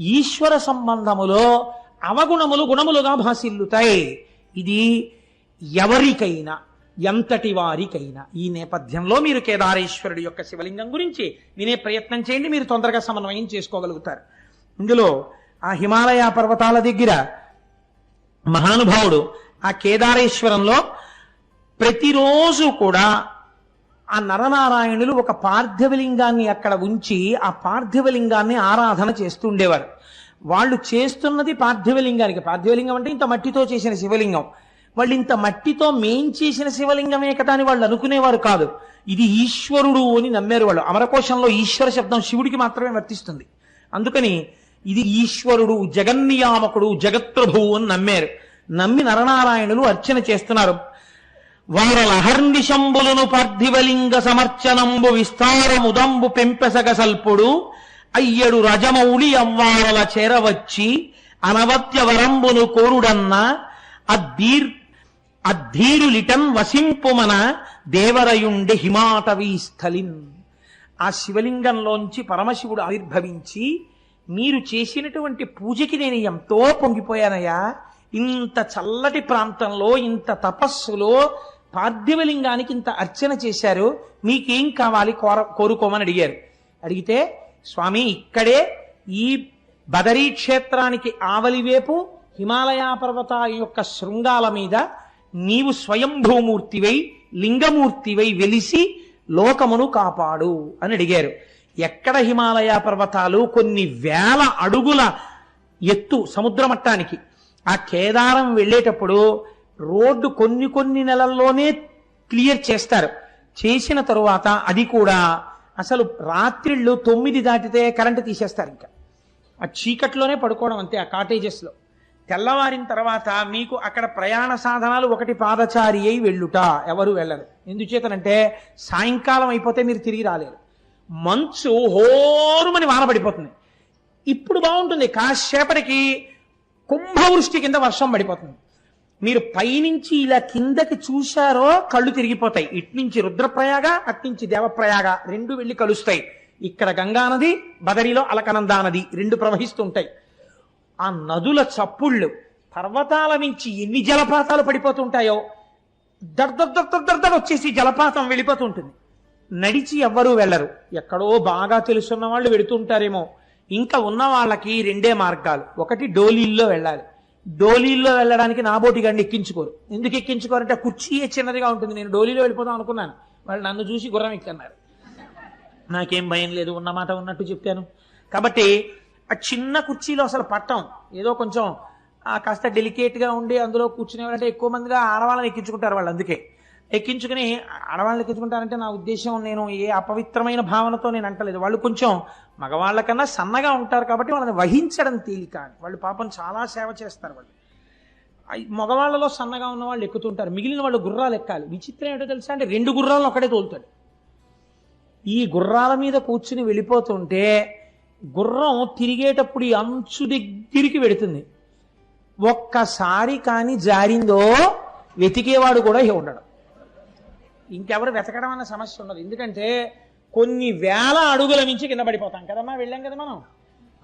ఈశ్వర సంబంధములో అవగుణములు గుణములుగా భాసిల్లుతాయి. ఇది ఎవరికైనా ఎంతటి వారికైనా. ఈ నేపథ్యంలో మీరు కేదారేశ్వరుడి యొక్క శివలింగం గురించి వినే ప్రయత్నం చేయండి మీరు తొందరగా సమన్వయం చేసుకోగలుగుతారు. ఇందులో ఆ హిమాలయ పర్వతాల దగ్గర మహానుభావుడు ఆ కేదారేశ్వరంలో ప్రతిరోజు కూడా ఆ నరనారాయణులు ఒక పార్థివలింగాన్ని అక్కడ ఉంచి ఆ పార్థివలింగాన్ని ఆరాధన చేస్తుండేవారు వాళ్ళు చేస్తున్నది పార్థివలింగానికి. పార్థివలింగం అంటే ఇంత మట్టితో చేసిన శివలింగం. వాళ్ళు ఇంత మట్టితో మేం చేసిన శివలింగమే కదా అని వాళ్ళు అనుకునేవారు కాదు. ఇది ఈశ్వరుడు అని నమ్మారు వాళ్ళు. అమరకోశంలో ఈశ్వర శబ్దం శివుడికి మాత్రమే వర్తిస్తుంది. అందుకని ఇది ఈశ్వరుడు జగన్నియామకుడు జగత్ప్రభువు అని నమ్మారు. నమ్మి నరనారాయణులు అర్చన చేస్తున్నారు. వారల అహర్నిశంబులను పార్థివలింగ సమర్చనంబు విస్తారముదంబు పెంపెసగసల్పుడు అయ్యడు రజమౌళి అవ్వారల చేరవచ్చి అనవత్య వరంబును కోరుడన్న అద్దీర్ అద్ధీరులిటన్ వసింపుమన దేవరయుండి హిమాటవీ స్థలిన్ ఆ శివలింగంలోంచి పరమశివుడు ఆవిర్భవించి మీరు చేసినటువంటి పూజకి నేను ఎంతో పొంగిపోయానయ్యా. ఇంత చల్లటి ప్రాంతంలో ఇంత తపస్సులో పార్థివలింగానికి ఇంత అర్చన చేశారు మీకేం కావాలి కోర కోరుకోమని అడిగారు. అడిగితే స్వామి ఇక్కడే ఈ బదరీ క్షేత్రానికి ఆవలివేపు హిమాలయ పర్వతాల యొక్క శృంగాల మీద నీవు స్వయంభూమూర్తివై లింగమూర్తివై వెలిసి లోకమును కాపాడు అని అడిగారు. ఎక్కడ హిమాలయ పర్వతాలు? కొన్ని వేల అడుగుల ఎత్తు సముద్ర మట్టానికి ఆ కేదారం వెళ్ళేటప్పుడు రోడ్డు కొన్ని కొన్ని నెలల్లోనే క్లియర్ చేస్తారు. చేసిన తరువాత అది కూడా అసలు రాత్రిళ్ళు తొమ్మిది దాటితే కరెంటు తీసేస్తారు ఇంకా. ఆ చీకట్లోనే పడుకోవడం అంతే ఆ కాటేజెస్లో. తెల్లవారిన తర్వాత మీకు అక్కడ ప్రయాణ సాధనాలు ఒకటి పాదచారి అయి వెళ్ళుట ఎవరు వెళ్ళరు. ఎందుచేతనంటే సాయంకాలం అయిపోతే మీరు తిరిగి రాలేరు. మంచు హోరుమని వాన పడిపోతుంది. ఇప్పుడు బాగుంటుంది. కాసేపటికి కుంభవృష్టి కింద వర్షం పడిపోతుంది. మీరు పైనుంచి ఇలా కిందకి చూశారో కళ్ళు తిరిగిపోతాయి. ఇట్నుంచి రుద్రప్రయాగ అట్నుంచి దేవప్రయాగ రెండు వెళ్ళి కలుస్తాయి. ఇక్కడ గంగా నది బదరిలో అలకనందా నది రెండు ప్రవహిస్తుంటాయి. ఆ నదుల చప్పుళ్ళు పర్వతాల నుంచి ఎన్ని జలపాతాలు పడిపోతుంటాయో దర్దర్ వచ్చేసి జలపాతం వెళ్ళిపోతుంటుంది. నడిచి ఎవ్వరూ వెళ్ళరు. ఎక్కడో బాగా తెలుసున్న వాళ్ళు వెళుతుంటారేమో. ఇంకా ఉన్న వాళ్ళకి రెండే మార్గాలు. ఒకటి డోలీల్లో వెళ్ళాలి. డోలీల్లో వెళ్ళడానికి నాబోటి గండి ఎక్కించుకోరు. ఎందుకు ఎక్కించుకోరంటే ఆ కుర్చీయే చిన్నదిగా ఉంటుంది. నేను డోలీలో వెళ్ళిపోదాం అనుకున్నాను. వాళ్ళు నన్ను చూసి గుర్రం ఎక్కన్నారు. నాకేం భయం లేదు ఉన్నమాట ఉన్నట్టు చెప్పాను. కాబట్టి ఆ చిన్న కుర్చీలో అసలు పట్టం. ఏదో కొంచెం కాస్త డెలికేట్గా ఉండి అందులో కూర్చునేవారంటే ఎక్కువ మందిగా ఆడవాళ్ళని ఎక్కించుకుంటారు వాళ్ళు అందుకే. ఎక్కించుకుని ఆడవాళ్ళు ఎక్కించుకుంటారంటే నా ఉద్దేశం నేను ఏ అపవిత్రమైన భావనతో నేను అంటలేదు. వాళ్ళు కొంచెం మగవాళ్ళకన్నా సన్నగా ఉంటారు కాబట్టి వాళ్ళని వహించడం తేలిక వాళ్ళు పాపం చాలా సేవ చేస్తారు వాళ్ళు. మగవాళ్ళలో సన్నగా ఉన్న వాళ్ళు ఎక్కుతుంటారు. మిగిలిన వాళ్ళు గుర్రాలు ఎక్కాలి. విచిత్రం ఏంటో తెలుసా అంటే రెండు గుర్రాలను ఒకటే తోలుతాడు. ఈ గుర్రాల మీద కూర్చుని వెళ్ళిపోతుంటే గుర్రం తిరిగేటప్పుడు ఈ అంచు దగ్గరికి వెడుతుంది. ఒక్కసారి కానీ జారిందో వెతికేవాడు కూడా ఇక ఉండడు. ఇంకెవరు వెతకడం అన్న సమస్య ఉండదు. ఎందుకంటే కొన్ని వేల అడుగుల నుంచి కింద పడిపోతాం కదమ్మా వెళ్ళాం కదా మనం.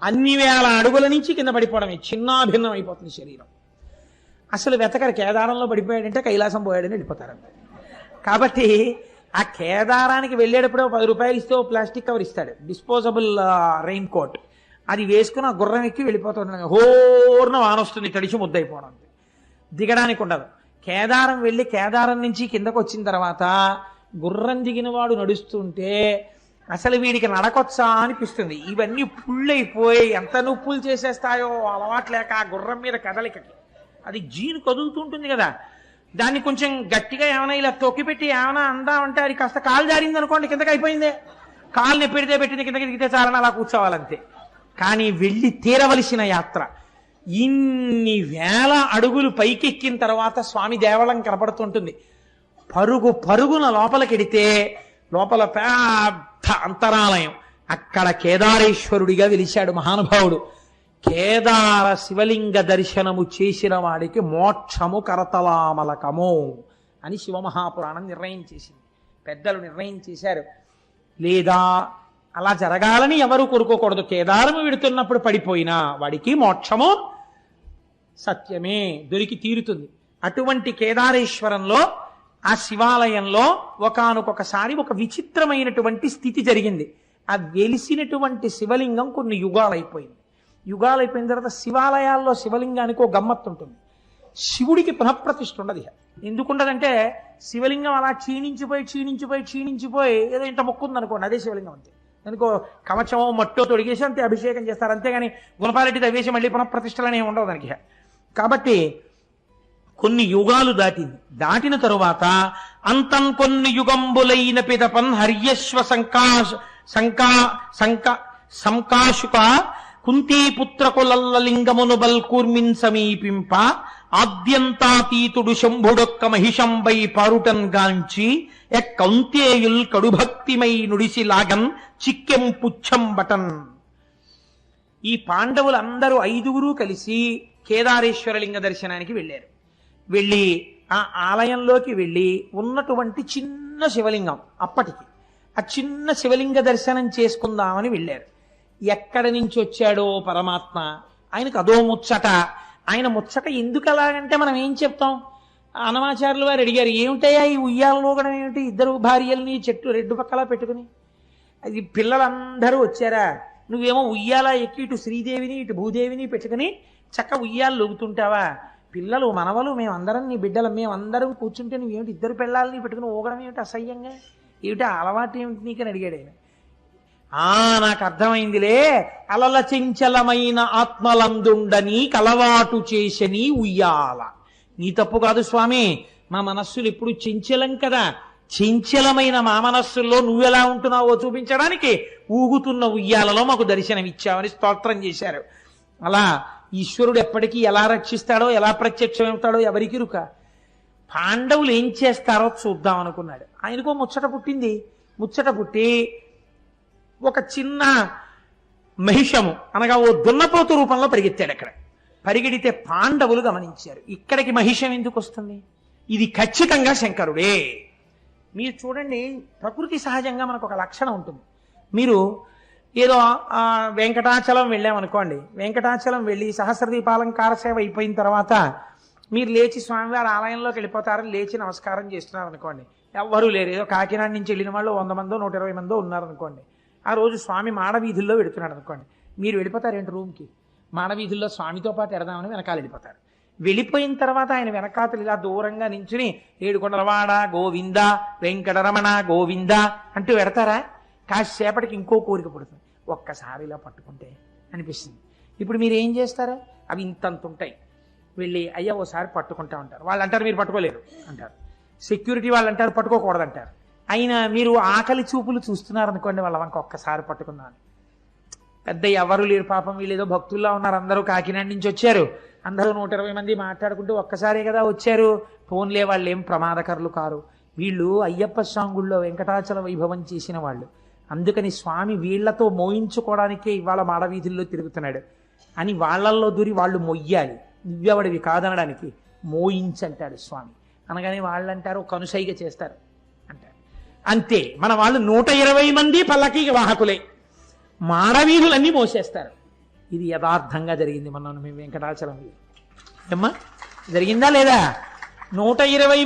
అన్ని వేల అడుగుల నుంచి కింద పడిపోవడమే చిన్నాభిన్నం అయిపోతుంది శరీరం. అసలు వెతకరు కేదారంలో పడిపోయాడంటే కైలాసం పోయాడని వెళ్ళిపోతారు కాబట్టి ఆ కేదారానికి వెళ్ళేటప్పుడు పది రూపాయలు ఇస్తే ప్లాస్టిక్ కవర్ ఇస్తాడు. Disposable raincoat. అది వేసుకుని ఆ గుర్రం ఎక్కి వెళ్ళిపోతుంది హోర్న వానొస్తుంది తడిచి ముద్దయిపోవడం. దిగడానికి ఉండదు. కేదారం వెళ్ళి కేదారం నుంచి కిందకు వచ్చిన తర్వాత గుర్రం దిగిన వాడు నడుస్తుంటే అసలు వీడికి నడకొచ్చా అనిపిస్తుంది. ఇవన్నీ పుళ్ళైపోయి ఎంత నొప్పులు చేసేస్తాయో అలవాట్లేక ఆ గుర్రం మీద కదలికకి. అది జీను కదులుతుంటుంది కదా. దాన్ని కొంచెం గట్టిగా ఏమైనా ఇలా తొక్కిపెట్టి ఏమైనా అందామంటే అది కాస్త కాలు జారింది అనుకోండి కిందకి అయిపోయిందే. కాలు నెప్పెడితే పెట్టింది కిందకి దిగితే చాలని అలా కూర్చోవాలంతే. కానీ వెళ్ళి తీరవలసిన యాత్ర. ఇన్ని వేల అడుగులు పైకెక్కిన తర్వాత స్వామి దేవళం కనపడుతుంటుంది. పరుగు పరుగున లోపలికెడితే లోపల పెద్ద అంతరాలయం. అక్కడ కేదారేశ్వరుడిగా వెలిశాడు మహానుభావుడు. కేదార శివలింగ దర్శనము చేసిన వాడికి మోక్షము కరతలామలకము అని శివమహాపురాణం నిర్ణయం చేసింది. పెద్దలు నిర్ణయం చేశారు. లేదా అలా జరగాలని ఎవరు కోరుకోకూడదు. కేదారము విడుతున్నప్పుడు పడిపోయినా వాడికి మోక్షము సత్యమే దొరికి తీరుతుంది. అటువంటి కేదారేశ్వరంలో ఆ శివాలయంలో ఒకనకొకసారి ఒక విచిత్రమైనటువంటి స్థితి జరిగింది. ఆ వెలిసినటువంటి శివలింగం కొన్ని యుగాలైపోయింది. యుగాలైపోయిన తర్వాత శివాలయాల్లో శివలింగానికి ఒక గమ్మత్తు ఉంటుంది. శివుడికి పునఃప్రతిష్ఠ ఉండదు ఎందుకుండదంటే శివలింగం అలా క్షీణించిపోయి క్షీణించిపోయి క్షీణించిపోయి ఏదో ఇంత మొక్కుంది అనుకోండి అదే శివలింగం అంతే. ఎందుకో కవచమో మట్టో తొడిగేసి అంతే అభిషేకం చేస్తారు. అంతేగాని గుణపారెడ్డి తవ్వేసి మళ్ళీ పునఃప్రతిష్టలనే ఉండవు దానికి కాబట్టి కొన్ని యుగాలు దాటింది. దాటిన తరువాత అంతం కొన్ని యుగంబులైన పిదపన్ హర్యశ్వ సంకాశ సంకా సంకా సంకాశుక కుంతీపుత్రకులల్లలింగమును బల్కూర్మిన్ సమీపింప ఆద్యంతాతీతుడు శంభుడొక్క మహిషంబై పారుటన్ గాంచి ఎక్కౌంతేయుల్ కడుభక్తిమై నుడిసి లాగన్ చిక్కెం పుచ్చం బటన్ ఈ పాండవులందరూ ఐదుగురు కలిసి కేదారేశ్వర లింగ దర్శనానికి వెళ్ళారు. వెళ్ళి ఆ ఆలయంలోకి వెళ్ళి ఉన్నటువంటి చిన్న శివలింగం అప్పటికి. ఆ చిన్న శివలింగ దర్శనం చేసుకుందామని వెళ్ళారు. ఎక్కడి నుంచి వచ్చాడో పరమాత్మ? ఆయనకు అదో ముచ్చట. ఆయన ముచ్చట ఎందుకు అలాగంటే మనం ఏం చెప్తాం? అనమాచారులు వారు అడిగారు ఏమిటయ్యా ఈ ఉయ్యాలలో కూడా ఏమిటి? ఇద్దరు భార్యల్ని చెట్టు రెడ్డు పక్కలా పెట్టుకుని. అది పిల్లలందరూ వచ్చారా? నువ్వేమో ఉయ్యాల ఎక్కి ఇటు శ్రీదేవిని ఇటు భూదేవిని పెట్టుకుని చక్క ఉయ్యాలు లొగుతుంటావా పిల్లలు మనవలు మేమందరం నీ బిడ్డలు మేమందరం కూర్చుంటే నువ్వేమిటి ఇద్దరు పిల్లల్ని పెట్టుకుని ఊగడం ఏమిటి అసహ్యంగా? ఏమిటి అలవాటు ఏమిటి నీకని అడిగాడు ఆయన. ఆ నాకు అర్థమైందిలే. అలల చెంచలమైన ఆత్మలందుండని కలవాటు చేసని ఉయ్యాల. నీ తప్పు కాదు స్వామి. మా మనస్సులు ఎప్పుడు చెంచలం కదా. చెంచలమైన మా మనస్సుల్లో నువ్వెలా ఉంటున్నావో చూపించడానికి ఊగుతున్న ఉయ్యాలలో మాకు దర్శనం ఇచ్చావని స్తోత్రం చేశారు. అలా ఈశ్వరుడు ఎప్పటికీ ఎలా రక్షిస్తాడో ఎలా ప్రత్యక్షమవుతాడో ఎవరికి రుక పాండవులు ఏం చేస్తారో చూద్దాం అనుకున్నాడు. ఆయనకో ముచ్చట పుట్టింది. ముచ్చట పుట్టి ఒక చిన్న మహిషము అనగా ఓ దున్నపోతు రూపంలో పరిగెత్తాడు అక్కడ. పరిగెడితే పాండవులు గమనించారు. ఇక్కడికి మహిషం ఎందుకు వస్తుంది? ఇది ఖచ్చితంగా శంకరుడే. మీరు చూడండి ప్రకృతి సహజంగా మనకు ఒక లక్షణం ఉంటుంది. మీరు ఏదో వెంకటాచలం వెళ్ళామనుకోండి. వెంకటాచలం వెళ్ళి సహస్రదీపాలంకార సేవ అయిపోయిన తర్వాత మీరు లేచి స్వామివారి ఆలయంలోకి వెళ్ళిపోతారు లేచి నమస్కారం చేస్తున్నారు అనుకోండి ఎవ్వరూ లేరు. ఏదో కాకినాడ నుంచి వెళ్ళిన వాళ్ళు వంద మందో నూట ఇరవై మందో ఉన్నారనుకోండి. ఆ రోజు స్వామి మాడవీధుల్లో వెడుతున్నాడు అనుకోండి మీరు వెళ్ళిపోతారు ఏంటి రూమ్కి? మాడవీధుల్లో స్వామితో పాటు ఎడదామని వెనకాల వెళ్ళిపోతారు. వెళ్ళిపోయిన తర్వాత ఆయన వెనకాతలు ఇలా దూరంగా నించుని ఏడుకొండలవాడ గోవింద వెంకటరమణ గోవింద అంటూ పెడతారా కాసేపటికి ఇంకో కోరిక పుడుతుంది. ఒక్కసారి ఇలా పట్టుకుంటే అనిపిస్తుంది. ఇప్పుడు మీరు ఏం చేస్తారు? అవి ఇంతంత ఉంటాయి. వెళ్ళి అయ్యా ఓసారి పట్టుకుంటా ఉంటారు వాళ్ళు అంటారు మీరు పట్టుకోలేరు అంటారు. సెక్యూరిటీ వాళ్ళు అంటారు పట్టుకోకూడదు అంటారు. అయినా మీరు ఆకలి చూపులు చూస్తున్నారు అనుకోండి వాళ్ళ వంక ఒక్కసారి పట్టుకుందామని పెద్ద ఎవరు లేరు పాపం వీళ్ళేదో భక్తుల్లో ఉన్నారు. అందరూ కాకినాడ నుంచి వచ్చారు. అందరూ నూట ఇరవై మంది మాట్లాడుకుంటూ ఒక్కసారే కదా వచ్చారు. ఫోన్లే వాళ్ళు ఏం ప్రమాదకరులు కారు. వీళ్ళు అయ్యప్ప స్వామి గుళ్ళో వెంకటాచల వైభవం చేసిన వాళ్ళు. అందుకని స్వామి వీళ్ళతో మోయించుకోవడానికే ఇవాళ మాడవీధుల్లో తిరుగుతున్నాడు. అని వాళ్ళల్లో దూరి వాళ్ళు మొయ్యాలి. నువ్వెవడివి కాదనడానికి మోయించంటాడు స్వామి. అనగానే వాళ్ళు అంటారు కనుసైగ చేస్తారు అంటారు. అంతే మన వాళ్ళు నూట ఇరవై మంది పల్లకి వాహకులే. మాడవీధులన్నీ మోసేస్తారు. ఇది యథార్థంగా జరిగింది మనం మేము వెంకటాచలం. ఏమ్మా జరిగిందా లేదా? నూట ఇరవై మంది